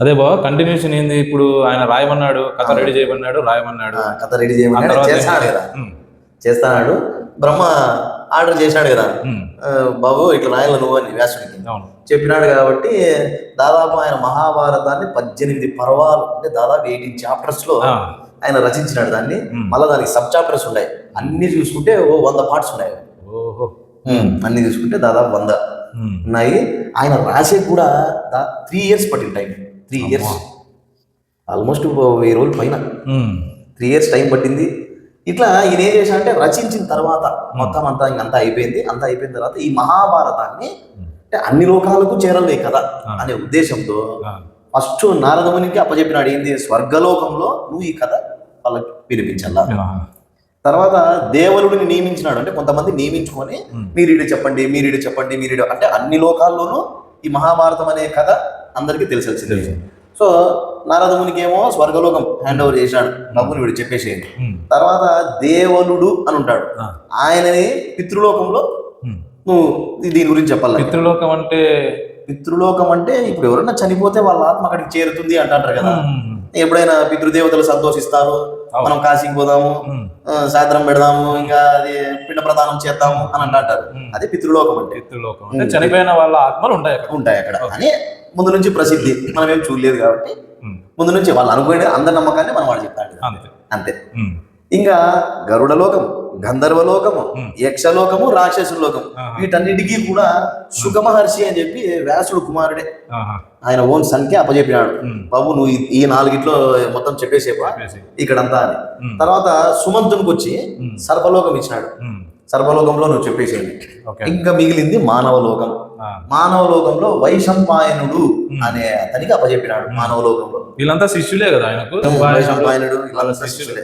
అదే బావ కంటిన్యూషన్ ఏంది? ఇప్పుడు ఆయన రాయమన్నాడు కథ రెడీ చేయమన్నాడు రాయమన్నాడు. కథ రెడీ చేయమని ఆ తర్వాత చేస్తాడు కదా. చేస్తాడు. బ్రహ్మ ఆర్డర్ చేశాడు కదా. బాబు ఇట్లా రాయాలి నువ్వు అని వ్యాసుడికి. చెప్పినాడు కాబట్టి దాదాపు ఆయన మహాభారతాన్ని పద్దెనిమిది పర్వాలు అంటే దాదాపు ఎయిటీన్ చాప్టర్స్లో ఆయన రచించినాడు దాన్ని. మళ్ళీ దానికి సబ్ చాప్టర్స్ ఉన్నాయి. అన్ని చూసుకుంటే ఓ వంద పార్ట్స్ ఉన్నాయి. ఓహో. అన్ని చూసుకుంటే దాదాపు వంద ఉన్నాయి. ఆయన రాసే కూడా త్రీ ఇయర్స్ పట్టింది టైం త్రీ ఇయర్స్. ఆల్మోస్ట్ వెయ్యి రోజుల పైన. త్రీ ఇయర్స్ టైం పట్టింది. ఇట్లా ఈయన ఏం చేశాడంటే రచించిన తర్వాత మొత్తం అంతా ఇంకంతా అయిపోయింది. అంతా అయిపోయిన తర్వాత ఈ మహాభారతాన్ని అంటే అన్ని లోకాలకు చేరాలి కదా అనే ఉద్దేశంతో ఫస్ట్ నారదమునికి అప్పచెప్పినాడు ఏంది? స్వర్గలోకంలో నువ్వు ఈ కథ వాళ్ళకి వినిపించాలా? తర్వాత దేవుడిని నియమించినాడు. అంటే కొంతమంది నియమించుకొని. మీరు ఇటు చెప్పండి మీరు ఇటు చెప్పండి మీరు ఇటు అంటే అన్ని లోకాల్లోనూ ఈ మహాభారతం అనే కథ అందరికీ తెలిసాల్సింది సో నారదమునికి ఏమో స్వర్గలోకం హ్యాండ్ ఓవర్ చేశాడు నవ్వుని వీడు చెప్పేసేయండి. తర్వాత దేవులుడు అని ఉంటాడు. ఆయనని పితృలోకంలో. నువ్వు దీని గురించి చెప్పాలి. పితృలోకం అంటే? పితృలోకం అంటే ఇప్పుడు ఎవరైనా చనిపోతే వాళ్ళ ఆత్మ అక్కడికి చేరుతుంది అంటారు కదా. ఎప్పుడైనా పితృదేవతలు సంతోషిస్తారు. మనం కాశీకి పోదాము సాయంత్రం పెడదాము ఇంకా అది పిండ ప్రదానం చేద్దాము అని అంటారు. అదే పితృలోకం అంటే. పితృలోకం అంటే చనిపోయిన వాళ్ళ ఆత్మలు ఉంటాయి అక్కడ. ఉంటాయి అక్కడ. అని ముందు నుంచి ప్రసిద్ధి మనం ఏం చూడలేదు కాబట్టి ముందు నుంచి వాళ్ళు అనుకునే అందరి నమ్మకాన్ని మనం వాడు చెప్తాడు అంతే. అంతే. ఇంకా గరుడ లోకం గంధర్వ లోకము Hmm. యక్షలోకము రాక్షసు లోకం ఆహా. వీటన్నిటికీ కూడా సుఖ మహర్షి అని చెప్పి వ్యాసుడు కుమారుడే. ఆయన ఓన్ సంఖ్య అప్పచెప్పినాడు బాబు నువ్వు ఈ- నాలుగిట్లో మొత్తం చెప్పేసేపా చెప్పేసి. ఇక్కడంతా అని. తర్వాత సుమంతునికి వచ్చి ఉమ్, సర్వలోకం ఇచ్చినాడు. సర్వలోకంలో నువ్వు చెప్పేసేయండి ఓకే. ఇంకా మిగిలింది మానవ లోకం మానవ లోకంలో వైశంపాయనుడు అనే అతనికి అప్పచెప్పినాడు మానవ లోకంలో వీళ్ళంతా శిష్యులే కదా ఆయనకు? వైశంపాయనుడు శిష్యులే.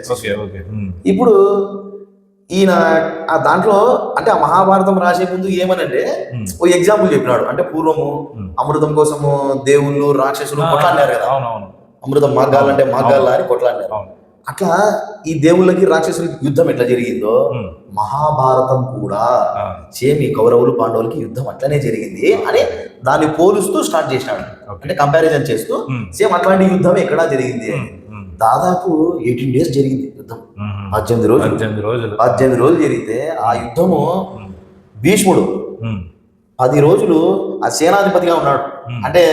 ఇప్పుడు ఈయన ఆ దాంట్లో అంటే ఆ మహాభారతం రాసే ముందు ఏమనంటే. ఓ ఎగ్జాంపుల్ చెప్పినాడు. అంటే పూర్వము. అమృతం కోసము దేవుళ్ళు రాక్షసులు కొట్లాడినారు కదా. అమృతం మాగాలంటే మాగాల అని కొట్లాడినారు. అట్లా ఈ దేవుళ్ళకి రాక్షసులకి యుద్ధం ఎట్లా జరిగిందో? మహాభారతం కూడా సేమ్ ఈ కౌరవులు పాండవులకి యుద్ధం అట్లనే జరిగింది అని దాన్ని పోలుస్తూ స్టార్ట్ చేసినాడు. అంటే కంపారిజన్ చేస్తూ సేమ్ అట్లాంటి యుద్ధం ఎక్కడా జరిగింది? దాదాపు ఎయిటీన్ డేస్ జరిగింది యుద్ధం. పద్దెనిమిది రోజులు. పద్దెనిమిది రోజులు. పద్దెనిమిది రోజులు జరిగితే ఆ యుద్ధము భీష్ముడు పది రోజులు ఆ సేనాధిపతిగా ఉన్నాడు. అంటే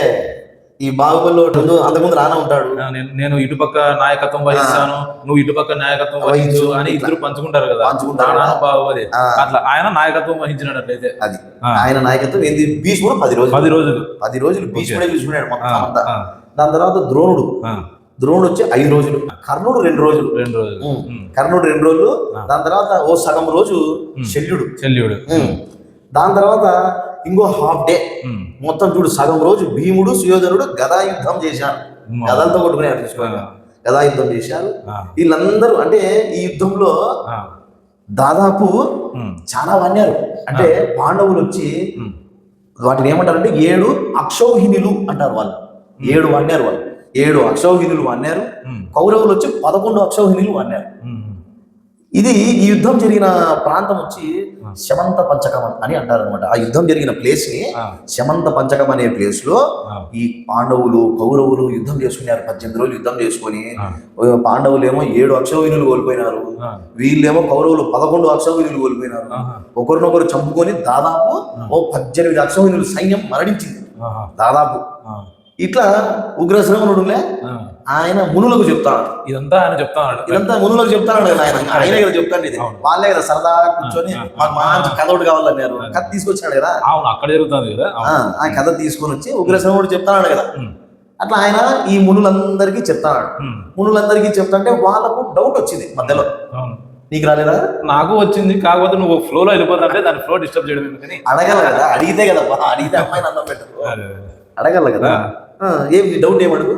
ఈ బాహుబలిలో ముందు అంతకుముందు రానా ఉంటాడు. నేను- ఇటుపక్క నాయకత్వం వహిస్తాను నువ్వు ఇటుపక్క నాయకత్వం వహించు. అని ఇద్దరు పంచుకుంటారు కదా. పంచుకుంటారు. బాహుబలి. అట్లా ఆయన నాయకత్వం వహించినట్లయితే. అది. ఆ. ఆయన నాయకత్వం ఏంది? భీష్ముడు పది రోజులు. పది రోజులు. పది రోజులు భీష్ముడే చూసుకున్నాడు మొత్తం అంతా. దాని తర్వాత ద్రోణుడు. ద్రోణుడు వచ్చి ఐదు రోజులు. కర్ణుడు రెండు రోజులు. రెండు రోజులు. కర్ణుడు రెండు రోజులు. దాని తర్వాత ఓ సగం రోజు. శల్యుడు. శల్యుడు. దాని తర్వాత ఇంకో హాఫ్ డే ఉమ్, మొత్తం చూడు సగం రోజు భీముడు సుయోధనుడు గదా యుద్ధం చేశారు. ఉమ్. గదలతో కొట్టుకునే తీసుకోండి ఆ. గదా యుద్ధం చేశారు. ఆ, వీళ్ళందరూ అంటే ఈ యుద్ధంలో ఆ, దాదాపు ఉమ్, చాలా వన్నారు అంటే పాండవులు వచ్చి వాటిని ఏమంటారంటే ఏడు అక్షౌహిణులు అంటారు వాళ్ళు. ఏడు వన్నారు వాళ్ళు. ఏడు అక్షౌహిణులు అన్నారు ఉమ్, కౌరవులు వచ్చి పదకొండు అక్షౌహిణులు అన్నారు ఉమ్, ఇది ఈ యుద్ధం జరిగిన ప్రాంతం వచ్చి శమంత పంచకం అని అంటారు అనమాట ఆ యుద్ధం జరిగిన ప్లేస్ని శమంత పంచకం అనే ప్లేస్లో ఈ పాండవులు కౌరవులు యుద్ధం చేసుకున్నారు. పద్దెనిమిది రోజులు యుద్ధం చేసుకొని పాండవులు ఏమో ఏడు అక్షౌహిణులు కోల్పోయినారు. వీళ్ళేమో కౌరవులు పదకొండు అక్షౌహిణులు కోల్పోయినారు. ఒకరినొకరు చంపుకొని దాదాపు ఓ పద్దెనిమిది అక్షౌహిణులు సైన్యం మరణించింది. దాదాపు. ఇట్లా ఉగ్రశ్రవణుడులే. ఆయన మునులకు చెప్తాడు. ఇదంతా ఆయన చెప్తాడు. ఇదంతా మునులకు చెప్తాడు. కదా ఆయన ఆయనే కదా చెప్తాడు ఇది. వాళ్ళే కదా సరదా కూర్చొని మాకు మంచి కథ ఒకటి కావాలన్నారు కథ తీసుకొచ్చాడు కదా. అవును అక్కడ జరుగుతుంది కదా. ఆ, కథ తీసుకొని వచ్చి ఉగ్రశ్రవణుడు చెప్తాడు కదా. అట్లా ఆయన ఈ మునులందరికీ చెప్తాడు. మునులందరికీ చెప్తాంటే వాళ్ళకు డౌట్ వచ్చింది మధ్యలో. నీకు రాలేదా? నాకు వచ్చింది కాకపోతే నువ్వు ఫ్లోలో వెళ్ళిపోతుంటే దాని ఫ్లో డిస్టర్బ్ చేయడం ఎందుకని? అడగల కదా అడిగితే కదా అడిగితే అమ్మాయిని అన్నం పెట్టదు. అడగల కదా. ఆ, ఏం డౌట్ ఏమడుగు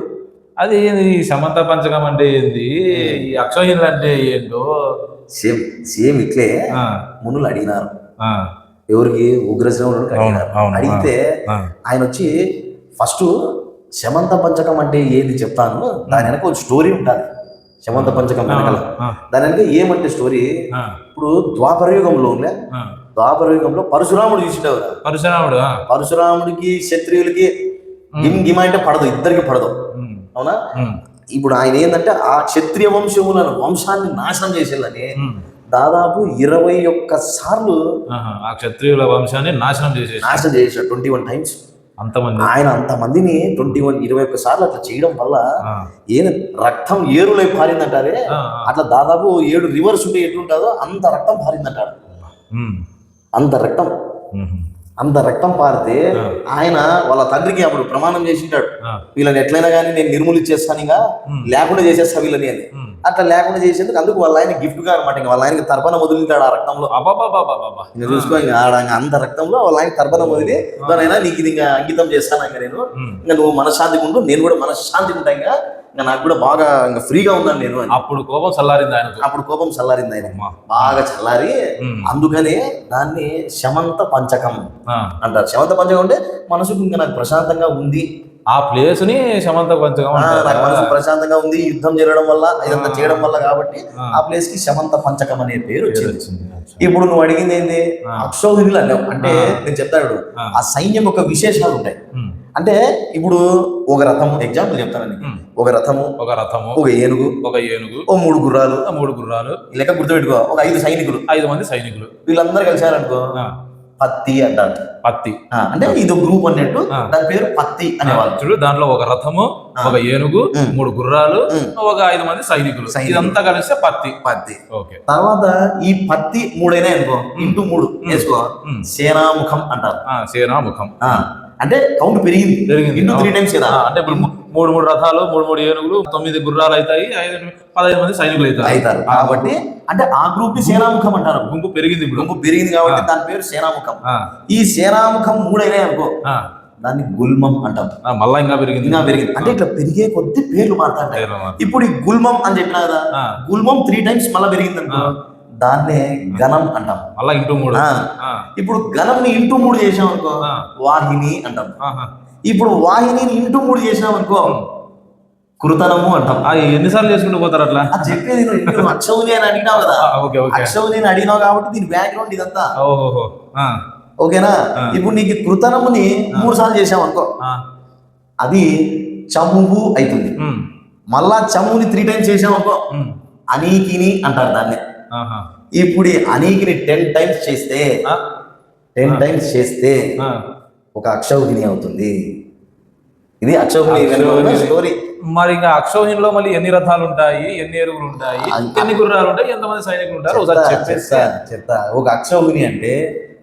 అది ఏంది? ఈ సమంత పంచకం అంటే ఏంది? ఈ అక్షోహిణులు అంటే ఏంటో? సేమ్ సేమ్ ఇట్లే మునులు అడిగినారు. ఎవరికి? ఉగ్రశ్రవణుడు అవును, అవును, అడిగితే ఆయన వచ్చి ఫస్ట్ శమంత పంచకం అంటే ఏది చెప్తాను. దాని వెనక ఒక స్టోరీ ఉంటుంది శమంత పంచకం వెనకాల. దాని వెనక ఏమంటే స్టోరీ? ఇప్పుడు ద్వాపర యుగంలో ఉండే ఆ. ద్వాపర యుగంలో పరశురాముడు చూసిండేవారు. పరశురాముడు పరశురాముడికి క్షత్రియులకి గిమ్ గిమ అంటే పడదు ఇద్దరికి పడదు. అవునా? ఇప్పుడు ఆయన ఏంటంటే ఆ క్షత్రియ వంశములను వంశాన్ని నాశనం ఉమ్. దాదాపు ఇరవై ఒక్క సార్లు ఆ క్షత్రియుల వంశాన్ని నాశనం చేసేసి నాశనం చేశాడు ట్వంటీ వన్ టైమ్స్ అంతమంది. ఆయన అంతమందిని ట్వంటీ వన్ ఇరవై ఒక్క సార్లు అట్లా చేయడం వల్ల ఏం రక్తం ఏరులై పారిందంటారే. అట్లా దాదాపు ఏడు రివర్స్ ఉంటే ఎట్లుంటుందో అంత రక్తం పారిందంటాడు అంత రక్తం. అంత రక్తం పారితే. ఆయన వాళ్ళ తండ్రికి అప్పుడు ప్రమాణం చేసింటాడు వీళ్ళని ఎట్లయినా కానీ నేను నిర్మూలించేస్తాను ఇంకా లేకుండా చేసేస్తా వీళ్ళని అని. అట్లా లేకుండా చేసేందుకు అందుకు వాళ్ళ ఆయన గిఫ్ట్గా అనమాట ఇంకా వాళ్ళ ఆయనకి తర్పణ వదిలింటాడు ఆ రక్తంలో. ఇంకా చూసుకో ఇంకా అంత రక్తంలో వాళ్ళ ఆయన తర్పణ వదిలి దానైనా నీకు ఇది ఇంకా అంకితం చేస్తాను ఇంకా నేను. ఇంకా నువ్వు మనశ్శాంతిగా ఉండు నేను కూడా మనశ్శాంతిగా ఉంటా ఇంకా ఇంకా నాకు కూడా బాగా ఇంకా ఫ్రీగా ఉన్నాను నేను అప్పుడు కోపం చల్లారింది ఆయనకు. అప్పుడు కోపం చల్లారింది ఆయన. బాగా చల్లారి అందుకనే దాన్ని శమంత పంచకం. అంటారు. శమంత పంచకం అంటే మనసుకు ఇంకా నాకు ప్రశాంతంగా ఉంది. ఆ ప్లేస్ని సమంత పంచకం మనసు ప్రశాంతంగా ఉంది. యుద్ధం జరగడం వల్ల ఇదంతా చేయడం వల్ల కాబట్టి ఆ. ప్లేస్కి శమంత పంచకం అనే పేరు వచ్చింది. ఇప్పుడు నువ్వు అడిగింది ఏంది. అక్షౌహిణులు అన్నావు. అంటే. నేను చెప్తాడు ఆ. సైన్యం యొక్క విశేషాలు ఉంటాయి. అంటే ఇప్పుడు ఒక రథము ఎగ్జాంపుల్ చెప్తాను నీకు. ఉమ్. ఒక రథము ఒక రథము ఒక ఏనుగు ఒక ఏనుగు ఓ మూడు గుర్రాలు మూడు గుర్రాలు. లెక్క గుర్తుపెట్టుకో ఒక ఐదు సైనికులు. ఐదు మంది సైనికులు. వీళ్ళందరూ కలిసారనుకో పత్తి అంటారు. పత్తి. అంటే ఇది గ్రూప్ అన్నట్టు. దాని పేరు పత్తి అనేవాళ్ళు. చూడు దాంట్లో ఒక రథము. ఒక ఏనుగు. మూడు గుర్రాలు. ఒక ఐదు మంది సైనికులు. ఇదంతా కలిస్తే పత్తి. పత్తి. ఓకే. తర్వాత ఈ పత్తి మూడైనా అనుకో ఇంటూ మూడు వేసుకో. సేనాముఖం అంటారు. సేనాముఖం. అంటే కౌంట్ పెరిగింది. పెరిగింది. ఇంటూ త్రీ టైమ్స్ కదా. అంటే ఇప్పుడు మూడు మూడు రథాలు మూడు మూడు ఏనుగులు తొమ్మిది గుర్రాలు అవుతాయి ఐదు పదహైదు మంది సైనికులు అవుతారు. అవుతారు. కాబట్టి అంటే ఆ గ్రూప్ని సేనాముఖం అంటారు. గుంపు పెరిగింది ఇప్పుడు. గుంపు పెరిగింది కాబట్టి దాని పేరు సేనాముఖం. ఈ సేనాముఖం మూడైనా అనుకో దాన్ని గుల్మం అంటాం. మళ్ళా ఇంకా పెరిగింది. ఇంకా పెరిగింది. అంటే ఇట్లా పెరిగే కొద్ది పేర్లు మారుతాయి. ఇప్పుడు ఈ గుల్మం అని చెప్పినా కదా గుల్మం త్రీ టైమ్స్ మళ్ళీ పెరిగింది అనుకో దాన్నే గణం అంటాం. మళ్ళా ఇంటూ మూడు. ఇప్పుడు గణం ని ఇంటూ మూడు చేసాం అనుకో. వాహిని అంటాం. ఇప్పుడు వాహినిని ఇంటూ మూడు చేసినాం అనుకో కృతనము అంటాం. ఎన్నిసార్లు చేసుకుంటూ పోతారు అట్లా? చెప్పేది నువ్వు అక్షౌని అని అడిగినావు కదా. అక్షౌని అని అడిగినావు కాబట్టి దీని బ్యాక్గ్రౌండ్ ఇదంతా. ఓహోహో. ఆ, ఓకేనా. ఇప్పుడు నీకు కృతనముని మూడు సార్లు చేసాం అనుకో అది చమువు అవుతుంది మళ్ళా చమువుని త్రీ టైమ్స్ చేసాం అనుకో అనీకిని అంటారు దాన్ని. ఇప్పుడు ఈ అనీకిని టెన్ టైమ్స్ చేస్తే టెన్ టైమ్స్ చేస్తే. ఒక అక్షౌహిణి అవుతుంది. ఇది అక్షౌహిణి. స్టోరీ మరి ఇంకా అక్షోహిణిలో మళ్ళీ ఎన్ని రథాలు ఉంటాయి ఎన్ని ఎరుగులు ఉంటాయి ఎన్ని గుర్రాలు ఉంటాయి ఎంతమంది సైనికులు ఉంటారు? చెప్తా ఒక అక్షౌహిణి అంటే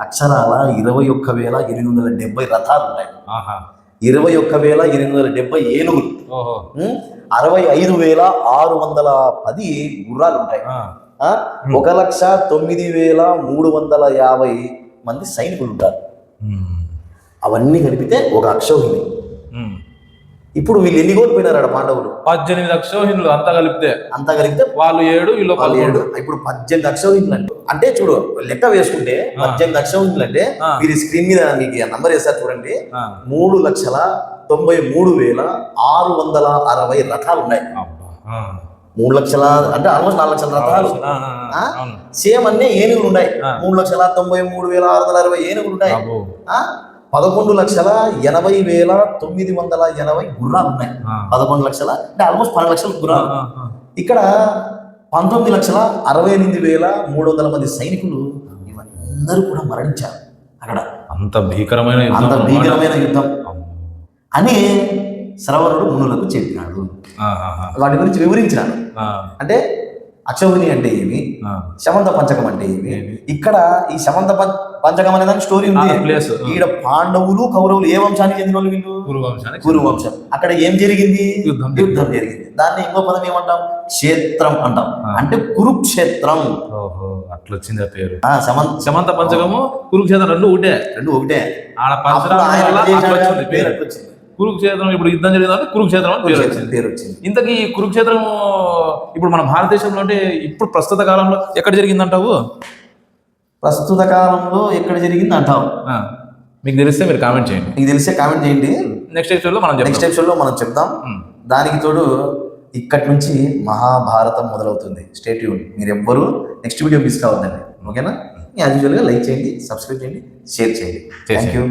అక్షరాల ఇరవై ఒక్క వేల ఎనిమిది వందల డెబ్బై రథాలు ఉన్నాయి ఆహా. ఇరవై ఒక్క వేల ఎనిమిది వందల డెబ్బై ఏనుగులు? అరవై ఐదు వేల ఆరు వందల పది గుర్రాలు ఉంటాయి? ఒక లక్ష తొమ్మిది వేల మూడు వందల యాభై మంది సైనికులు ఉంటారు ఉమ్, అవన్నీ కలిపితే ఒక అక్షౌహిణి. ఉమ్. ఇప్పుడు వీళ్ళు ఎన్ని కోల్పోయినారు ఆడ పాండవులు? పద్దెనిమిది అక్షోహిణులు అంతా కలిపితే అంతా కలిపితే వాళ్ళు ఏడు వీళ్ళు వాళ్ళు ఏడు. ఇప్పుడు పద్దెనిమిది అక్షౌహిణులు అంటే అంటే చూడు లెక్క వేసుకుంటే పద్దెనిమిది అక్షౌహిణులు అంటే. మీరు స్క్రీన్ మీద మీకు నంబర్ వేస్తారు చూడండి. మూడు లక్షల తొంభై మూడు వేల ఆరు వందల అరవై రథాలు ఉన్నాయి. మూడు లక్షల అంటే ఆల్మోస్ట్ నాలుగు లక్షల రథాలు సేమ్ అన్నీ ఏనుగులు ఉన్నాయి. మూడు లక్షల తొంభై మూడు వేల ఆరు వందల అరవై ఏనుగులు ఉన్నాయి? పదకొండు లక్షల ఎనభై వేల తొమ్మిది వందల ఎనభై గుర్రాలు ఉన్నాయి. పదకొండు లక్షల అంటే ఆల్మోస్ట్ పన్నెండు లక్షల గుర్రాలు. ఇక్కడ పంతొమ్మిది లక్షల అరవై ఎనిమిది వేల మూడు వందల మంది సైనికులు ఇవన్నీ కూడా మరణించారు అక్కడ అంత భీకరమైన యుద్ధం అంత. భీకరమైన యుద్ధం. అని శ్రవణుడు మునులకు చెప్పినాడు. వాటి గురించి వివరించినాడు. అంటే అక్షౌహిణి అంటే ఏమి. శమంత పంచకం అంటే ఏమి? ఇక్కడ ఈ శమంత పంచకం అనే దానికి స్టోరీ ఉంది. ఈడ పాండవులు కౌరవులు ఏ వంశానికి చెందిన వాళ్ళు వీళ్ళు? కురు వంశం. అక్కడ ఏం జరిగింది? యుద్ధం యుద్ధం జరిగింది. దాన్ని ఇంకో పదం ఏమంటాం? క్షేత్రం అంటాం. అంటే కురుక్షేత్రం. ఓహో అట్లా వచ్చింది ఆ పేరు సమంత పంచకము కురుక్షేత్రం రెండు ఒకటే. రెండు ఒకటే. ఆడ అట్లా? వచ్చింది కురుక్షేత్రం ఇప్పుడు యుద్ధం జరిగిందంటే కురుక్షేత్రం అని పేరు వచ్చింది. పేరు వచ్చింది. ఇంతకీ కురుక్షేత్రం ఇప్పుడు మన భారతదేశంలో అంటే ఇప్పుడు ప్రస్తుత కాలంలో ఎక్కడ జరిగిందంటావు? ప్రస్తుత కాలంలో ఎక్కడ జరిగింది అంటాం ఆ, మీకు తెలిస్తే మీరు కామెంట్ చేయండి. మీకు తెలిసే కామెంట్ చేయండి. నెక్స్ట్ ఎపిసోడ్లో మనం నెక్స్ట్ చెప్తాం. ఎపిసోడ్లో మనం ఉమ్. దానికి తోడు ఇక్కడి నుంచి మహాభారతం మొదలవుతుంది. స్టేట్ మీరు ఎవ్వరు నెక్స్ట్ వీడియో మిస్ కావద్దండి. ఓకేనా? యాజ్ యూజువల్గా లైక్ చేయండి సబ్స్క్రైబ్ చేయండి షేర్ చేయండి. Thank you